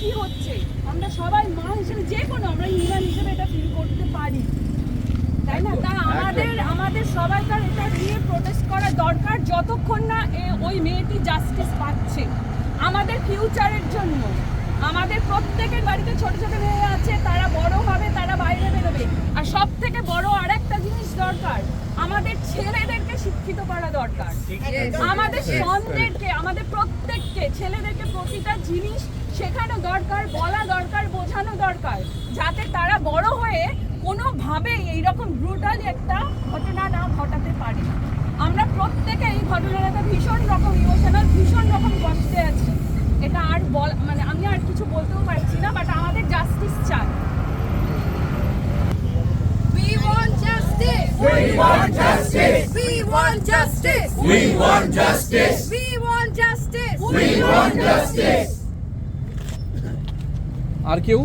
কি হচ্ছে? আমরা সবাই মা হিসেবে যে কোনো আমরা হিউম্যান হিসেবে এটা ফিল করতে পারি। তাই না? তা আমাদের আমাদের সবাইকার এটা নিয়ে প্রোটেস্ট করা দরকার যতক্ষণ না এ- ওই মেয়েটি জাস্টিস পাচ্ছে। আমাদের ফিউচারের জন্য। আমাদের প্রত্যেকের বাড়িতে ছোট ছোট মেয়ে আছে তারা বড় হবে তারা বাইরে বেরোবে। আর সব থেকে বড় আর একটা জিনিস দরকার আমাদের ছেলেদেরকে শিক্ষিত করা দরকার। আমাদের সন্তানদেরকে আমাদের প্রত্যেককে ছেলেদেরকে প্রতিটা জিনিস শেখানো দরকার বলা দরকার বোঝানো দরকার যাতে তারা বড় হয়ে কোনোভাবে এইরকম ব্রুটালি একটা ঘটনা না ঘটাতে পারে আমরা প্রত্যেকে এই ঘটনাটাতে ভীষণ রকম ইমোশনাল ভীষণ রকম কষ্টে আছি এটা আর বল মানে আমি আর কিছু বলতেও পারছি না বাট আমাদের জাস্টিস চাই We want justice. We want justice. We want justice. We want justice. We want justice. We want justice. আর কেউ